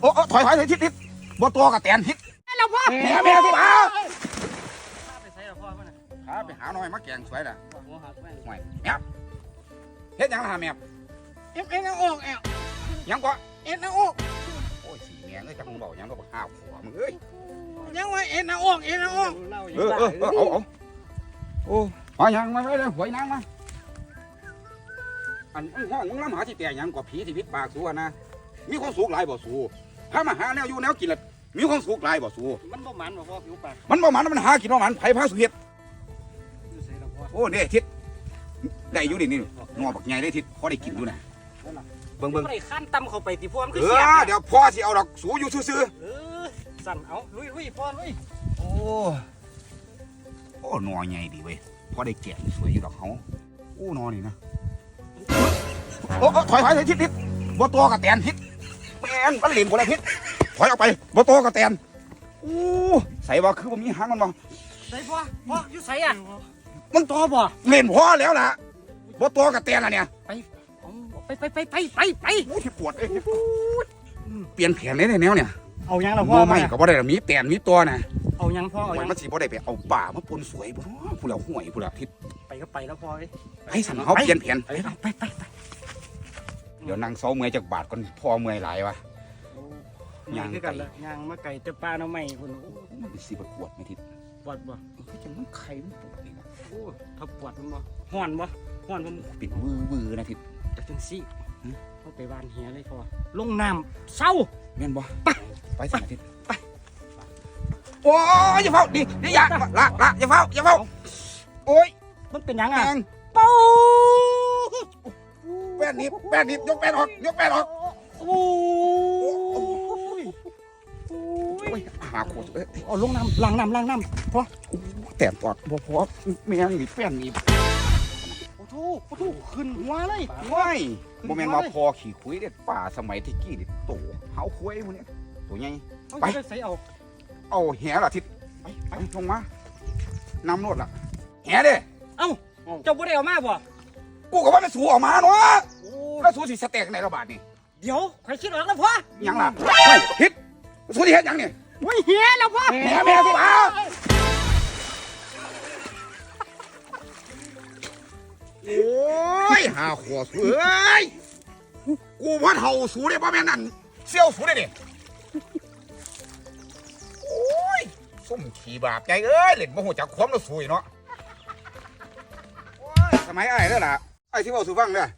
โอ้โอ้ถอยถอยถอยทิศทิศบ่ตัวกับแตนทิศแล้วพ่อแม่แม่ที่บ้าไปใส่แล้วพ่อมันน่ะหาไปหาหน่อยมาแกงสวยล่ะหัวหักแม่งห่วยแม่เฮ็ดหยังล่ะแม่เอ็มเอ็นเอาออกแอลยังก็เอ็นเอาออกโอ้ยสีแมงเอ้ยจักมึงบอกหยังก็บักห้าวหัวมึงเอ้ยยังว่าเอ็นเอาออกเอ็นเอาออกเออเออเออเอาเอาโอ้หาหยังมาไว้เลยหวยนางมาอันอันห้องมึงลำหาที่แต่หยังกว่าผีที่พิษปากสัวนะมีความสุขหลายบ่สู ถ้ามาหาแนวอยู่แนวกินละมีความสุขหลายบ่สูมันบ่มันบ่พ่อผิวปากมันบ่หมันมันหากินบ่หมันไผพาสุเฮ็ดอยู่ใส่แล้วพ่อโอ้เนี่ยทิศได้อยู่ดินี่งอบักใหญ่ได้ทิศพอได้กินอยู่นะเบิ่งเบิ่งบ่ได้ขั้นตำเข้าไปที่พ่อมันเอคือเสียบอเดี๋ยวพ่อสิเอาดอกสูอยู่ซื่อเออสั่นเอาลุยลุยพ่อลุยๆโอ้โอ้หนอใหญ่ดีเว้ยพอได้แกะสวยอยู่ดอกเฮาโอ้หนอนี่นะโอ้โอ้ถอยถอยถอยทิศทิศบ่ตัวกับแตนทิศแม่ นมันเหลินคนละทิศถอยออกไปบ่ตัวกับแตนโอ้ใส่ว่าคือบ่มีหางมันบ่ใส่พ่อพ่ออยู่ใส่อะมันตัวบ่เล่นพ่อแล้วล่ะบ่ตัวกับแตนล่ะเนี่ยเอาไปไปไปไปไปไปโอ้ยปวดเอ้ยเปลี่ยนแผนได้ในแนวเนี่ยเอายังล่ะบ่พ่อไม่ก็บ่ได้ละมีแตนมีตัวนะเอายังพ่อเอาหวยยังมันสิบ่ได้ไปเอาป่ามาปนสวยบ่เนาะผู้เหล่าห่วยผู้เหล่าทิศไปก็ไปแล้วพ่อเอ้ยให้สันเขาเปลี่ยนแผนไปไปไปไปเดี๋ยวนางเซาเมื่อยจากบาทก่อนพอเมื่อยหลายวะ ย่างคือกันละย่างมาไก่แต่ปลาเนาะไม่พุ่นมันสิบขวดไหมทิศปวดบ่ก็จะมันไข่มันปวดนี่นะโอ้ถ้าปวดมันบ่ฮ้อนบ่ฮ้อนผมปิดวื้อวื้อนะทิศจะจังซี่เขาไปบ้านเฮียเลยพ่อลงน้ำเศร้า แม่นบ่ไปไปสินะทิศไปโอ้ยอย่าเฝ้าดิดิอย่าละละอย่าเฝ้าอย่าเฝ้าโอ้ยมันเป็นหยังแมอะงเป้าแป้นหนิบแป้นหนิบยกแป้นออกยกแป้นออก โอ้าโคตรเอ้ยเอาลงน้ำล้างน้ำล้างน้ำพ่อแต่ปอดบ่พอแมงนี่แป้นหนิบโอ้โหโอ้โหขึ้นหัวเลยว้ายบ่แม่นว่าพอขี่คุยเด็ดป่าสมัยที่กี้นี่โตเฮาคุยมื้อนี้ตัวใหญ่เอาไปไปใส่เอา เอาแหล่ะทิศไปไปลงมานำรถล่ะแหเด้เอ้าเจ้าบ่ได้เอามาบ่กูก็ว่ามันสูออกมาเนาะโอ้แล้วสูสิสเต็กในระบาดนี่เดี๋ยวใครคิดออกแล้วพ่อหยังล่ะเฮ้ยทิศสูสิเฮ็ดหยังนี่โอ้ยเฮียแล้วพ่อแหแม่สิบ่าโอ้ยหาขวสูเอ้ยกูว่าเฒ่าสูเด้บ่อแม่นั่นเสี่ยวสูเด้เด้โอ้ยส้มขี่บาปใจเอ้ยเล่นบ่ฮู้จักความแล้วสูอีเนาะโอ้ยสมัยไอ้เด้อล่ะไอ้ายสิเว้าสู่ฟังเด้อ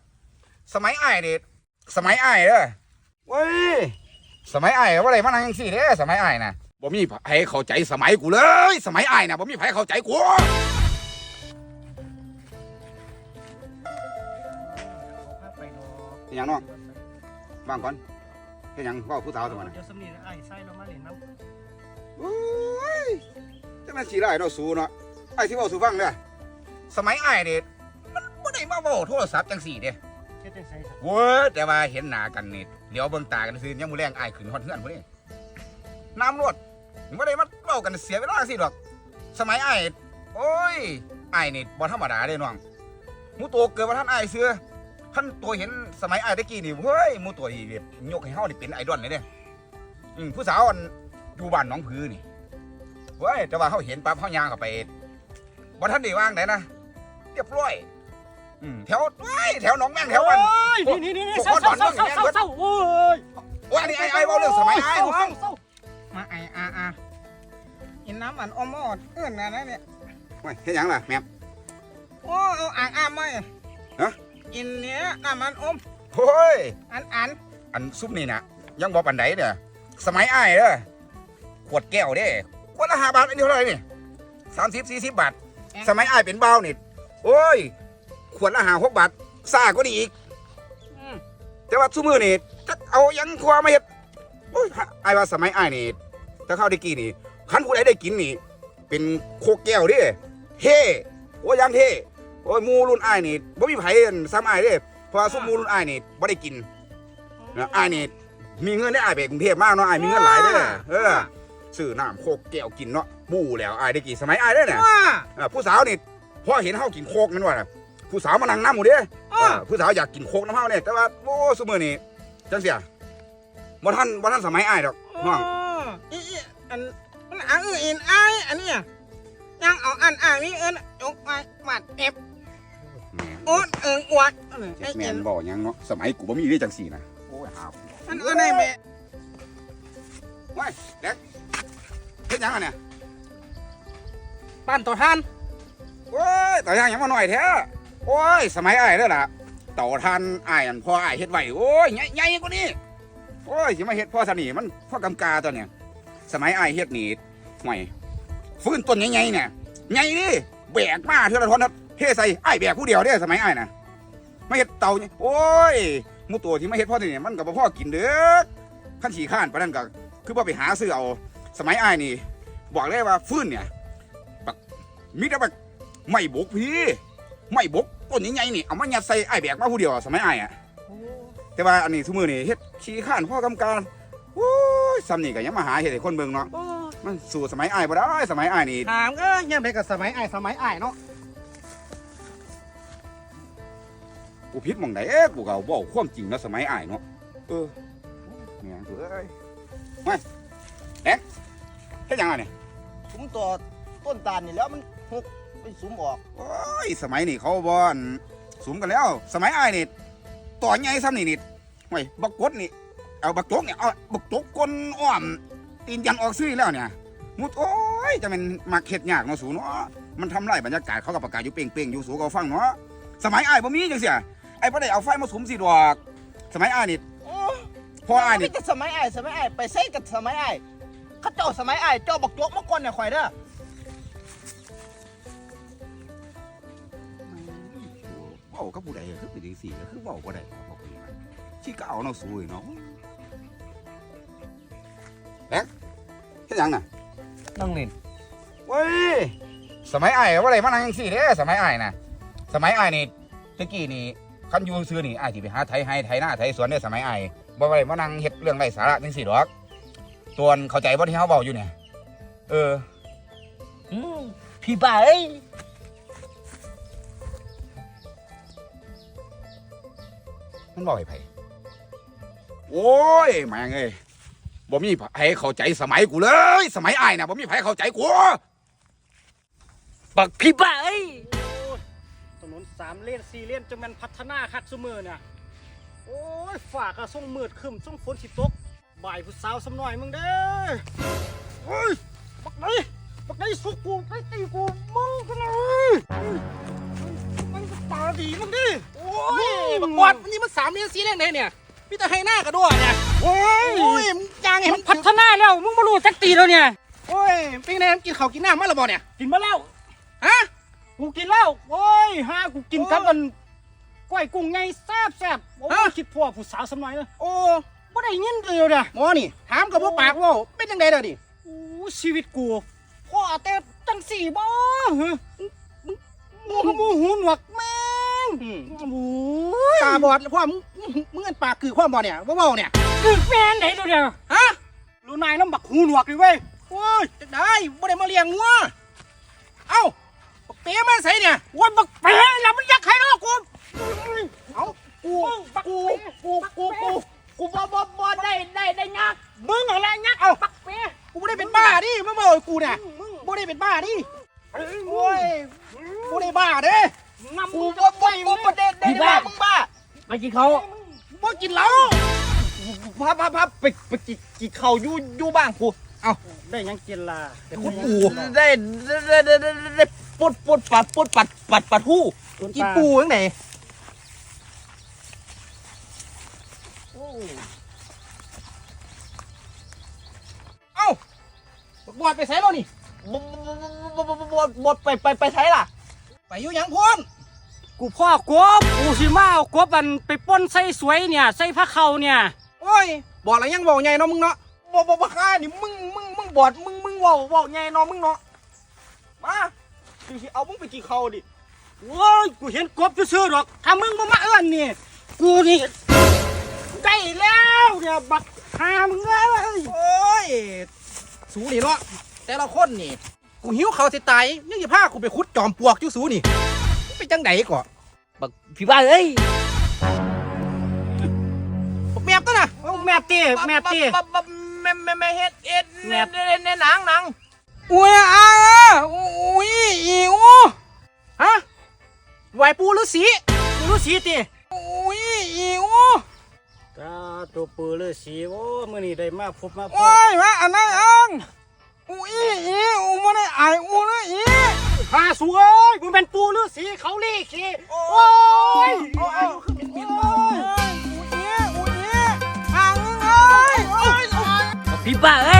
สมัยไอ้ายนี่สมัยไอ้เด้อเว้ย สมัยอ้ายว่าอะไรมานั่งจังซี่เด้อสมัยอ้ายน่ะบ่มีไผเข้าใจสมัยกูเลย สมัยอ้ายน่ะบ่มีไผเข้าใจกูไปเนาะเป็นหยังน้องว่างก่อนเป็นหยังเว้าผู้สาวตัวน่ะเดี๋ยวสำนีไอ้ใส่ลงมาเล่นน้ำโอ้ยจะมันสิได้เนาะสูเนาะไอ้ที่เว้าสู่ฟังเด้อสมัยอ้ายนี่มันบ่ได้มาเว้าโทรศัพท์จังซี่เด้ เฮ็ดจังไสครับเว้ยแต่ว่าเห็นหน้ากันนี่เดี๋ยวเบิ่งตากันซื่อยามมื้อแรงอายขึ้นฮอดเฮือนพุ่นนี่น้ำรวดบ่ได้มาเว้ากันเสียเวลาสิดอก สมัยอ้ายโอ้ยอ้ายนี่บ่ธรรมดาเด้น้องหมูตัวเกิดว่าท่านอ้ายเสือท่านตัวเห็นสมัยอ้ายตะกี้นี่เฮ้ยหมูตัวนี่แบบยกให้เฮานี่เป็นไอดอลเลยเด้อืมผู้สาวอันอยู่บ้านหนองผือนี่เว้ยแต่ว่าเฮาเห็นปั๊บเฮาย่างเข้าไปบ่ทันได้วางไหนนะเรียบร้อย อืมแถวเว้ยแถวหนองแม่งแถวมัน โอ้ยนี่นี่นี่เศร้าเศร้าเศร้าเศร้าเศร้าเศร้าโอ้ยว่านี่ไอ้ไอ้เว้าเรื่องสมัยไอ้เศร้าน้องเศร้ามาไออาอาอินน้ำอันอมอดเอื้อนอะไรเนี่ยเฮ้ยเฮ็ดหยังล่ะแม่ม โอ้เอาอ่างอาไม่ฮะ อินเนี้ยน้ำมันอมโอ้ย อันอันอันซุปนี่นะยังบ่ปานใดเด้อสมัยอ้ายเด้อขวดแก้วเด้ขวดละ5บาทอันนี้เท่าไหร่นี่30 40บาท สมัยอ้ายเป็นเบาวนี่โอ้ย ขวดละ5 6บาทซ่าก็ดีอีกอืมแต่ว่าซุมื้อนี่จักเอาหยังครัวมาเฮ็ดโอ้ยอ้ายว่าสมัยอ้ายนี่ถ้าเข้าได้กี่นี่คันผู้ใดได้กินนี่ เป็นโคกแก้วเด้เท่โอ้ยยังเท่โอ้ยหมูรุ่นอ้ายนี่บ่มีไผอันซ้ำอ้ายเด้เพราะว่าซุมหมูรุ่นอ้ายนี่บ่ได้กินนะอ้ายนี่มีเงินได้อ้ายไปกรุงเทพมากเนาะอ้ายมีเงินหลายเด้อเออซื้อน้ำโคกแก้วกินเนาะบู้แล้วอ้ายได้กี่สมัยอ้ายเด้อเนี่ยว่าเออผู้สาวนี่พอเห็นเฮากินโคกนั่นว่าน่ะ ผู้สาวมานั่งน้ำหมู่เด้อเออ ผู้สาวอยากกินโคกน้ำเฮาเนี่ยแต่ว่าโอ้ซุมื้อนี้จังเสียบ่ทันบ่ทันสมัยอ้ายดอกน้อง อีอีอันมันอ่างอินไอายอันเนี้ยยังเอาอันอ่างนี้เอิ้นยกมาหมัดเอฟแม่นโอ๊ตเอิงอวดเออเจ็ไอ้ดแม่เอ็นนบ่หยังเนาะสมัยกูบ่มีเรื่องจังซี่นะโอ้ยหามันเอิ้นไอ้แม่ว้ายเด็กเฮ็ดหยังอะเนี่ยปั้นตัวท่านโอ้ยต่อยังหยังมาหน่อยแท้โอ้ย สมัยอ้ายเด้อล่ะเต่าทานอ้ายอันพ่ออ้ายเฮ็ดไว้โอ้ยใหญ่ใหญ่กว่านี้โอ้ยสิมาเฮ็ดพ่อซะนี่มันพ่อกำกาตัวเนี่ย สมัยอ้ายเฮ็ดนี่ห่วยฟื้นต้นใหญ่ๆเนี่ยใหญ่ดิแบกมาเท่าละทอนเทใส่อ้ายแบกผู้เดียวเด้อสมัยอ้ายน่ะมาเฮ็ดเต่านี่โอ้ยมูตัวที่ไมาเฮ็ดพ่อนี่มันก็บ่พอกินเด้อขั้นขี้ข้านปานนั้นก็คือบ่ไปหาซื้อเอาสมัยอ้ายนี่ บอกเลยว่าฟื้นเนี่ยบักมีแต่บักไม่บกพี่ ไม่บก ต้นใหญ่ๆนี่เอามายัดใส่อ้ายแบกมาผู้เดียวสมัยอ้ายอะแต่ว่าอันนี้ทุกมือนี่เฮ็ดขี้ข้านพ่อกำการโอ้ยซ้ำนี่ก็ยังมาหาเฮ็ดให้คนเบิ่งเนาะมันสู่สมัยอ้ายบ่ได้สมัยอ้ายนี่ ถามก็ยังไงกับสมัยไอ้ายสมัยไอ้ายเนาะกูผิดหม่องใดเอ๊ะกูก็เว้าความจริงเนาะสมัยอ้ายเนาะเออแม่งกูเอ้ยมาแอ๊กเฮ็ดหยังอะเนี่ยสุมต่อต้นตาลนี่แล้วมันหก ไปสุมออกโอ้ยสมัยนี้เขาบอนสุมกันแล้ว สมัยอ้ายนี่ต่อใหญ่ซ้ำนี่นี่ไว้ยบักกดนี่เอาบักโจกเนี่ยเอาบักโจกกลอ้อมตีนยันออกซื้อแล้วเนี่ยมุดโอ้ยจะเป็นมักเข็ดยากเนาะสูเนาะมันทำลายบรรยากาศเขากับประกาศอยู่เป่งๆอยู่สูก็ฟังเนาะสมัยอ้ายบ่มีจังเสียไอ้บ่ได้เอาไฟมาสุมสิดอก สมัยอ้ายนี่โอ้พ่ออ้ายนี่ไม่จะสมัยอ้ายสมัยอ้ายไปใส่กับสมัยอ้ายเขาเจ้าสมัยอ้ายเจ้าบักโจกมาก่อนเนี่ยข่อยเด้อ ว้ากับผู้ใดคือเป็นจังซี่ก็คือเว้าบ่ได้บอกไปว่าชี้ก็เอาเนาะสูเนาะแอ๊กเฮ็ดหยังน่ะนั่งเล่นเว้ยสมัยอ้ายว่าอะไรมานั่งจังซี่เด้สมัยอ้ายน่ะสมัยอ้ายนี่ตะกี้นี่คันอยู่ซื้อนี่อ้ายสิไปหาไถไห้ไถหน้าไถสวนเด้สมัยอ้ายบ่ว่าได้มานั่งเฮ็ดเรื่องไร้สาระจังซี่ดอกตัวนเข้าใจบ่ที่เฮาเว้าอยู่เนี่ยเออ อืมพี่บ้าเอ้ย มันบอกให้ไผโอ้ยแม่งเอ้ยบ่มีไผเข้าใจสมัยกูเลย สมัยอ้ายน่ะบ่มีไผเข้าใจกูบักพี่บ้าเอ้ยถนนสามเลนสี่เลนจะมันพัฒนาคักซุมือเนี่ยโอ้ยฝากกระส่งมืดขึ้นส่งฝนสิตกบ่ายผู้สาวสำหน่อยมึงเด้อเฮ้ยบักไหนบักไหนสุกกูไปตีกูมึงกันเลยมันก็ตาดีมึงดิโอ้ยบักบอดนี่มันสามเลนสี่เลนไหนเนี่ยพี่ตาให้หน้ากระด้วยเนี่ยโอ้ยโอ้ยมึงจางไงมัมันนพัฒนาแล้วมึงมารู้จักตีแล้วเนี่ย โอ้ยเป็นไงกินข้าวกินน้ำมาแล้วบ่เนี่ยกินมาแล้ว ฮะ กูกินแล้วโอ้ยฮากูกินโอ้กับมันก้อยกุ้งไงแซ่บแซ่บโอ้ยฮะ คิดพ่อผู้สาวสมัยเลยโอ้บ่ได้ยินเลยเนี่ยหมอนี่ถามกับบ่ปากเว่าเป็นจังไดเด้อดิโอ้ชีวิตกูพ่อแต่จังสี่บ่ฮะมึงมึงมึงหูหนวกแม่ง อืมโอ้ยตาบอดเพราะมึงมึงเงินปากคือความบ่เนี่ยบ่เว้าเนี่ยคือแฟนไหนดูเนี่ยฮะรู้นายน้ำบักหูหนวกเลยเว้ยโอ้ยจังได้บ่ได้มาเลี้ยงงัวเอ้าบักเต๋มาใส่เนี่ยโอ้ยบักแปะแล้วมันยักใครเนาะกูเอ้ากูบักกูแปะกูกูกูกูบ่บ่บ่ได้ได้ได้ยักมึงอะไรยักเอาบักแปะกูบ่ได้เป็นบ้าดิมาเว้าให้กูเนี่ยมึงบ่ได้เป็นบ้าดิโอ้โอ้ยยบ่ได้บ้าเด้ นำกูมึงบ่บ่บ่บ่ได้ได้บ้ามึงบ้าไปกินเขาบ่กินเหล้าพับพับพับไปไปกินกินข้าวอยู่อยู่บ้านกูได้หยังกินล่ะกูปูได้ได้ได้ได้ได้ปดปดปัดปดปัดปัดปัดหู้กินปูจังไหนเอ้าบักบอดไปใส่แล้วนี่บบบบบบบไปไปไปใช้ล่ะ ไปอยู่หยังพ้น กูพ่อกบกูสิมาเอากบมันไปป้นใส่สวยเนี่ยใส่ผ้าเขาเนี่ยโอ้ยบอกอะไรยังบอกไงเนาะมึงเนาะบบบบบค่านี่มึงมึงมึงบอดมึงมึงเว่าเว่าไงเนาะมึงเนาะมาสิเอามึงไปกี่เขาดิโอ้ยกูเห็นกบซื่อๆหรอกถ้ามึงบ่มาเอื้อนนี่กูนี่ได้แล้วเนี่ยบักหามึงเอ้ยโอ้ยสูนี่เนาะแต่ละคนนี่กูหิวเขาวสิตายยังจะพากูไปขุดจอมปลวกอยู่สูนี่มึง ไปจังไดก่อบักพี่บ้าเอ้ยบักแมบตัวน่ะเอาแม่ตีแม่ตีบับบับแม่แม่แม่เฮ็ดเอ็ดแม่เน่เน่เน่หนังหนังอุ้ยอะอุ้ยอิวฮะไหวปูฤาษีกูรู้สีตีอุ้ยอิวตาตัวปือเลยสีโอ้มื้อนี้ได้มาพบมาพโอ้บยว่าอันนั้นอังอุ้ยอิวไม่ได้อายอูนะอีหาสูเอ้ กูเป็นปูหรือสีเขาลี่ขี่โอ้ยโอ้ยพี่บ้าเอ้ย